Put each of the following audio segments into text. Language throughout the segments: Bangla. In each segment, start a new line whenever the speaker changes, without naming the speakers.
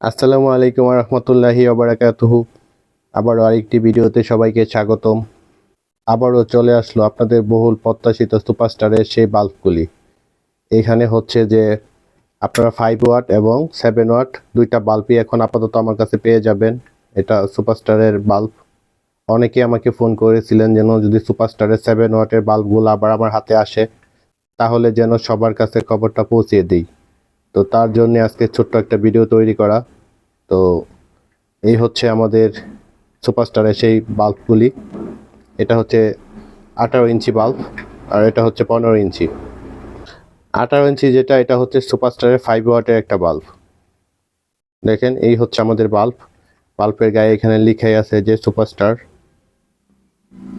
আসসালামু আলাইকুম রহমতুল্লাহি ওবরাকাতুহু আবারও আরেকটি ভিডিওতে সবাইকে স্বাগতম। আবারও চলে আসলো আপনাদের বহুল প্রত্যাশিত সুপারস্টারের সেই বাল্বগুলি। এখানে হচ্ছে যে আপনারা ফাইভ ওয়াট এবং সেভেন ওয়াট দুইটা বাল্বই এখন আপাতত আমার কাছে পেয়ে যাবেন। এটা সুপারস্টারের বাল্ব। অনেকে আমাকে ফোন করেছিলেন যেন যদি সুপারস্টারের সেভেন ওয়াটের বাল্বগুলো আবার আমার হাতে আসে, তাহলে যেন সবার কাছে খবরটা পৌঁছিয়ে দিই। তো তার জন্য আজকে ছোট্ট একটা ভিডিও তৈরি করা। তো এই হচ্ছে আমাদের সুপারস্টারের সেই বাল্বগুলি এটা হচ্ছে আঠারো ইঞ্চি বাল্ব আর এটা হচ্ছে পনেরো ইঞ্চি। আঠারো ইঞ্চি যেটা, এটা হচ্ছে সুপারস্টারের ফাইভ ওয়াটের একটা বাল্ব দেখেন, এই হচ্ছে আমাদের বাল্ব বাল্বের গায়ে এখানে লিখাই আছে যে সুপারস্টার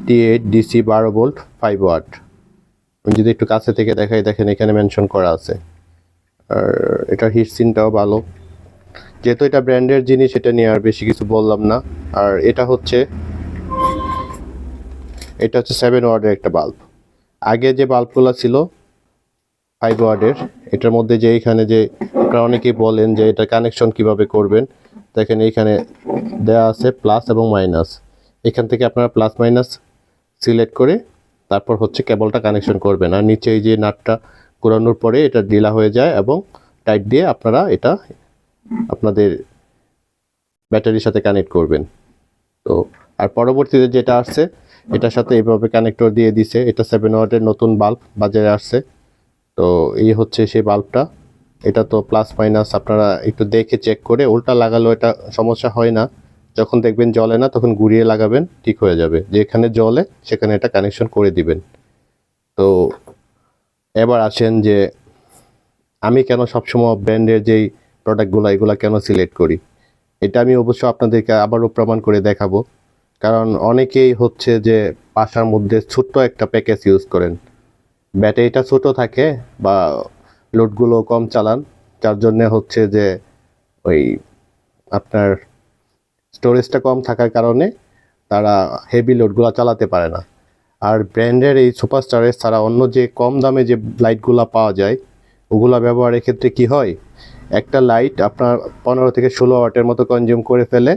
টি এইট ডিসি বারো ভোল্ট ফাইভ ওয়াট যদি একটু কাছে থেকে দেখাই, দেখেন এখানে মেনশন করা আছে। আর এটার হিটসিনটাও ভালো। যেহেতু এটা ব্র্যান্ডের জিনিস, এটা নিয়ে আর বেশি কিছু বললাম না। আর এটা হচ্ছে এটা হচ্ছে সেভেন ওয়ার্ডের একটা বাল্ব আগে যে বাল্বগুলো ছিল ফাইভ ওয়ার্ডের এটার মধ্যে যে এইখানে যে, আপনারা অনেকেই বলেন যে এটা কানেকশন কীভাবে করবেন। দেখেন এইখানে দেয়া আছে প্লাস এবং মাইনাস এখান থেকে আপনারা প্লাস মাইনাস সিলেক্ট করে তারপর হচ্ছে কেবলটা কানেকশন করবেন। আর নিচে এই যে নাটটা ঘোরানোর পরে এটা ঢিলা হয়ে যায় এবং টাইট দিয়ে আপনারা এটা আপনাদের ব্যাটারির সাথে কানেক্ট করবেন। তো আর পরবর্তীতে যেটা আসছে, এটার সাথে এইভাবে কানেক্টর দিয়ে দিছে। এটা সেভেন ওয়াটের নতুন বাল্ব বাজারে আসছে। তো এই হচ্ছে সেই বাল্বটা এটা তো প্লাস মাইনাস আপনারা একটু দেখে চেক করে উল্টা লাগালেও এটা সমস্যা হয় না। যখন দেখবেন জলে না, তখন ঘুরিয়ে লাগাবেন, ঠিক হয়ে যাবে। যেখানে জলে সেখানে এটা কানেকশন করে দিবেন। তো এবার আসেন যে আমি কেন সবসময় ব্র্যান্ডের যেই প্রোডাক্টগুলো, এগুলো কেন সিলেক্ট করি? এটা আমি অবশ্য আপনাদেরকে আবারও প্রমাণ করে দেখাবো। কারণ অনেকেই হচ্ছে যে বাসার মধ্যে ছোট্ট একটা প্যাকেজ ইউজ করেন। ব্যাটারিটা ছোট থাকে বা লোডগুলো কম চালান, যার জন্যে হচ্ছে যে ওই আপনার স্টোরেজটা কম থাকার কারণে তারা হেভি লোডগুলো চালাতে পারে না। আর ব্র্যান্ডের এই সুপারস্টারের ছাড়া অন্য যে কম দামে যে লাইটগুলো পাওয়া যায়, ওগুলো ব্যবহারের ক্ষেত্রে কি হয়? একটা লাইট আপনার পনেরো থেকে ষোলো ওয়াটের মতো কনজিউম করে ফেলে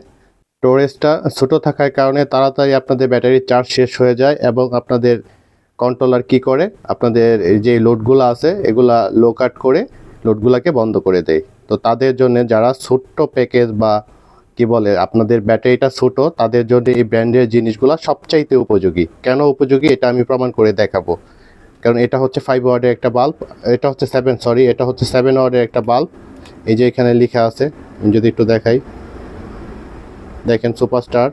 স্টোরেজটা ছোটো থাকার কারণে তাড়াতাড়ি আপনাদের ব্যাটারির চার্জ শেষ হয়ে যায় এবং আপনাদের কন্ট্রোলার কি করে? আপনাদের যে লোডগুলো আছে, এগুলা লো কাট করে লোডগুলোকে বন্ধ করে দেয়। তো তাদের জন্য যারা ছোট্ট প্যাকেজ বা কি বলে, আপনাদের ব্যাটারিটা ছোট, তাদের জন্য এই ব্র্যান্ডের জিনিসগুলো সবচাইতে উপযোগী। কেন উপযোগী? এটা আমি প্রমাণ করে দেখাবো। কারণ এটা হচ্ছে ফাইভ ওয়ার্ডের একটা বাল্ব এটা হচ্ছে সেভেন সরি এটা হচ্ছে সেভেন ওয়ার্ডের একটা বাল্ব এই যে এখানে লেখা আছে, আমি যদি একটু দেখাই। দেখেন সুপারস্টার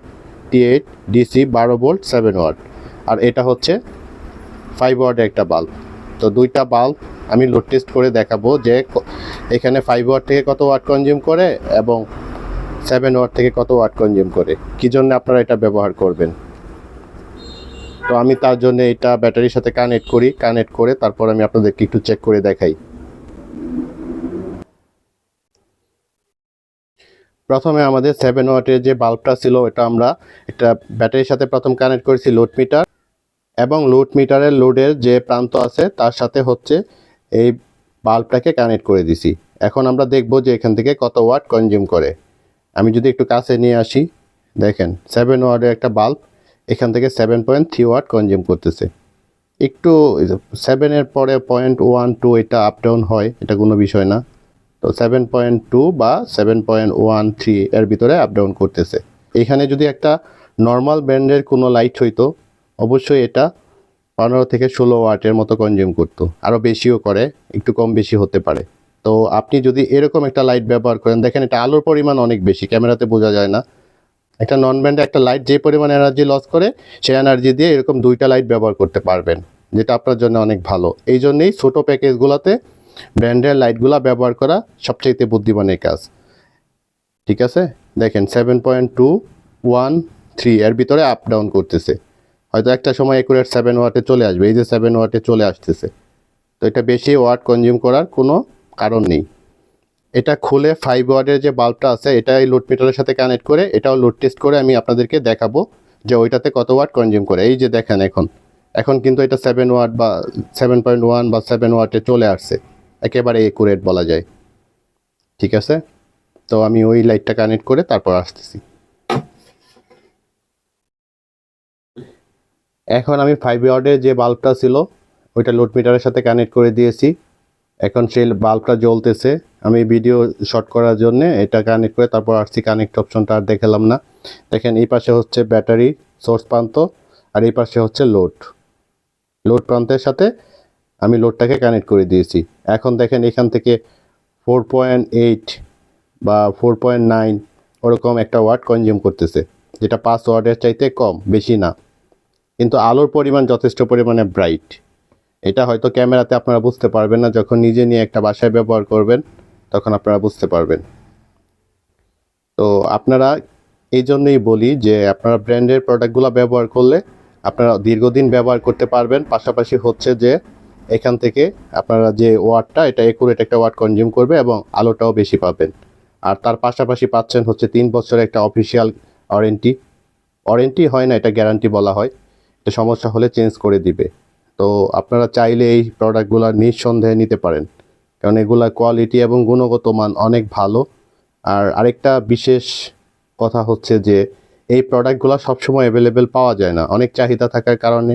টি এইট ডিসি বারো ভোল্ট সেভেন ওয়ার্ড আর এটা হচ্ছে ফাইভ ওয়ার্ডের একটা বাল্ব তো দুইটা বাল্ব আমি লোড টেস্ট করে দেখাবো যে এখানে ফাইভ ওয়াট থেকে কত ওয়াট কনজিউম করে এবং সেভেন ওয়াট থেকে কত ওয়াট কনজিউম করে? কী জন্য আপনারা এটা ব্যবহার করবেন? তো আমি তার জন্য এটা ব্যাটারির সাথে কানেক্ট করি কানেক্ট করে তারপর আমি আপনাদেরকে একটু চেক করে দেখাই। প্রথমে আমাদের সেভেন ওয়াটের যে বাল্বটা ছিল এটা আমরা একটা ব্যাটারির সাথে প্রথম কানেক্ট করেছি লোড মিটার এবং লোড মিটারের লোডের যে প্রান্ত আছে, তার সাথে হচ্ছে এই বাল্বটাকে কানেক্ট করে দিছি। এখন আমরা দেখব যে এখান থেকে কত ওয়াট কনজিউম করে। আমি যদি একটু কাছে নিয়ে আসি, দেখেন সেভেন ওয়ার্ডের একটা বাল্ব এখান থেকে seven point three watt consume করতেছে। একটু সেভেনের পরে পয়েন্ট ওয়ান টু এটা আপ ডাউন হয়, এটা কোনো বিষয় না। তো সেভেন পয়েন্ট টু বা সেভেন পয়েন্ট ওয়ান থ্রি এর ভিতরে আপ ডাউন করতেছে। এখানে যদি একটা নর্মাল ব্র্যান্ডের কোনো লাইট হইতো, অবশ্যই এটা পনেরো থেকে ষোলো ওয়াটের মতো কনজিউম করতো। আরও বেশিও করে, একটু কম বেশি হতে পারে। তো আপনি যদি এরকম একটা লাইট ব্যবহার করেন, দেখেন এটা আলোর পরিমাণ অনেক বেশি, ক্যামেরাতে বোঝা যায় না। একটা নন ব্র্যান্ডে একটা লাইট যে পরিমাণ এনার্জি লস করে, সেই এনার্জি দিয়ে এরকম দুইটা লাইট ব্যবহার করতে পারবেন, যেটা আপনার জন্য অনেক ভালো। এই জন্যেই ছোটো প্যাকেজগুলোতে ব্র্যান্ডের লাইটগুলো ব্যবহার করা সবচাইতে বুদ্ধিমানের কাজ। ঠিক আছে? দেখেন seven point two one three এর ভিতরে আপ ডাউন করতেছে। হয়তো একটা সময় একুরেট সেভেন ওয়াটে চলে আসবে, এই যে সেভেন ওয়াটে চলে আসতেছে। তো এটা বেশি ওয়াট কনজিউম করার কোনো কারণ নেই। এটা খুলে ফাইভ ওয়াটের যে বাল্বটা আছে এটা এই লোড মিটারের সাথে কানেক্ট করে, এটাও লোড টেস্ট করে আমি আপনাদেরকে দেখাবো যে ওইটাতে কত ওয়াট কনজিউম করে। এই যে দেখেন এখন এখন কিন্তু এটা সেভেন ওয়াট বা সেভেন পয়েন্ট ওয়ান বা সেভেন ওয়াটে চলে আসছে। একেবারে একুরেট বলা যায়। ঠিক আছে? তো আমি ওই লাইটটা কানেক্ট করে তারপর আসতেছি। এখন আমি ফাইভ ওয়ার্ডের যে বাল্বটা ছিল, ওইটা লোড মিটারের সাথে কানেক্ট করে দিয়েছি। এখন সেই বাল্বটা জ্বলতেছে। আমি ভিডিও শর্ট করার জন্য এটা কানেক্ট করে তারপর আসছি কানেক্ট অপশনটা আর দেখালাম না। দেখেন এই পাশে হচ্ছে ব্যাটারি সোর্স প্রান্ত আর এই পাশে হচ্ছে লোড লোড প্রান্তের সাথে আমি লোডটাকে কানেক্ট করে দিয়েছি। এখন দেখেন এখান থেকে ফোর পয়েন্ট এইট বা ফোর পয়েন্ট নাইন ওরকম একটা ওয়াট কনজিউম করতেছে, যেটা পাঁচ ওয়াটের চাইতে কম, বেশি না। কিন্তু আলোর পরিমাণ যথেষ্ট পরিমাণে ব্রাইট এটা হয়তো ক্যামেরাতে আপনারা বুঝতে পারবেন না, যখন নিজে নিয়ে একটা বাসায় ব্যবহার করবেন, তখন আপনারা বুঝতে পারবেন। তো আপনারা এই জন্যই বলি যে, আপনারা ব্র্যান্ডের প্রোডাক্টগুলো ব্যবহার করলে আপনারা দীর্ঘদিন ব্যবহার করতে পারবেন। পাশাপাশি হচ্ছে যে, এখান থেকে আপনারা যে ওয়াটটা, এটা একুরেট একটা ওয়াট কনজিউম করবে এবং আলোটাও বেশি পাবেন। আর তার পাশাপাশি পাচ্ছেন হচ্ছে তিন বছরের একটা অফিসিয়াল ওয়ারেন্টি ওয়ারেন্টি হয় না, এটা গ্যারান্টি বলা হয়। এটা সমস্যা হলে চেঞ্জ করে দিবে। তো আপনারা চাইলে এই প্রোডাক্টগুলো নিঃসন্দেহে নিতে পারেন। কারণ এগুলা কোয়ালিটি এবং গুণগত মান অনেক ভালো। আর আরেকটা বিশেষ কথা হচ্ছে যে, এই প্রোডাক্টগুলো সবসময় অ্যাভেলেবেল পাওয়া যায় না। অনেক চাহিদা থাকার কারণে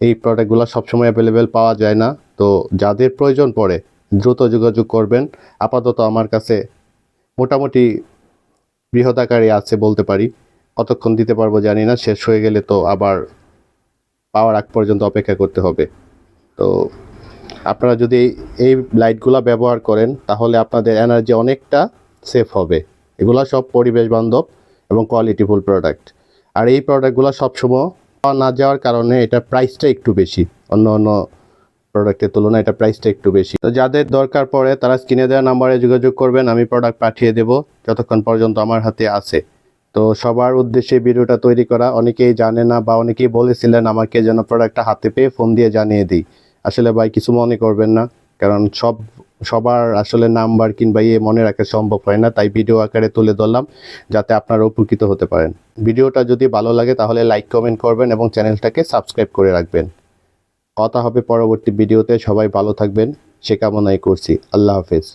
এই প্রোডাক্টগুলো সবসময় অ্যাভেলেবেল পাওয়া যায় না। তো যাদের প্রয়োজন পড়ে, দ্রুত যোগাযোগ করবেন। আপাতত আমার কাছে মোটামুটি বৃহদাকারে আছে বলতে পারি। কতক্ষণ দিতে পারব জানি না, শেষ হয়ে গেলে তো আবার পাওয়ার আগ পর্যন্ত অপেক্ষা করতে হবে। তো আপনারা যদি এই- লাইটগুলো ব্যবহার করেন, তাহলে আপনাদের এনার্জি অনেকটা সেফ হবে। এগুলো সব পরিবেশ বান্ধব এবং কোয়ালিটিফুল প্রোডাক্ট। আর এই প্রোডাক্টগুলো সবসময় না যাওয়ার কারণে এটা প্রাইসটা একটু বেশি। অন্য অন্য প্রোডাক্টের তুলনায় এটা প্রাইসটা একটু বেশি। তো যাদের দরকার পড়ে, তারা স্ক্রিনে দেওয়া নাম্বারে যোগাযোগ করবেন, আমি প্রোডাক্ট পাঠিয়ে দেব যতক্ষণ পর্যন্ত আমার হাতে আছে। তো সবার উদ্দেশ্যে ভিডিওটা তৈরি করা। অনেকেই জানে না বা অনেকেই বলেছিলেন আমাকে যেন প্রোডাক্টটা হাতে পেয়ে ফোন দিয়ে জানিয়ে দিই। আসলে ভাই, কিছু মনে করবেন না, কারণ সব, সবার আসলে নাম্বার কিংবা ইয়ে মনে রাখা সম্ভব হয় না, তাই ভিডিও আকারে তুলে ধরলাম, যাতে আপনারা উপকৃত হতে পারেন। ভিডিওটা যদি ভালো লাগে তাহলে লাইক কমেন্ট করবেন এবং চ্যানেলটাকে সাবস্ক্রাইব করে রাখবেন। কথা হবে পরবর্তী ভিডিওতে, সবাই ভালো থাকবেন, সে কামনাই করছি। আল্লাহ হাফেজ।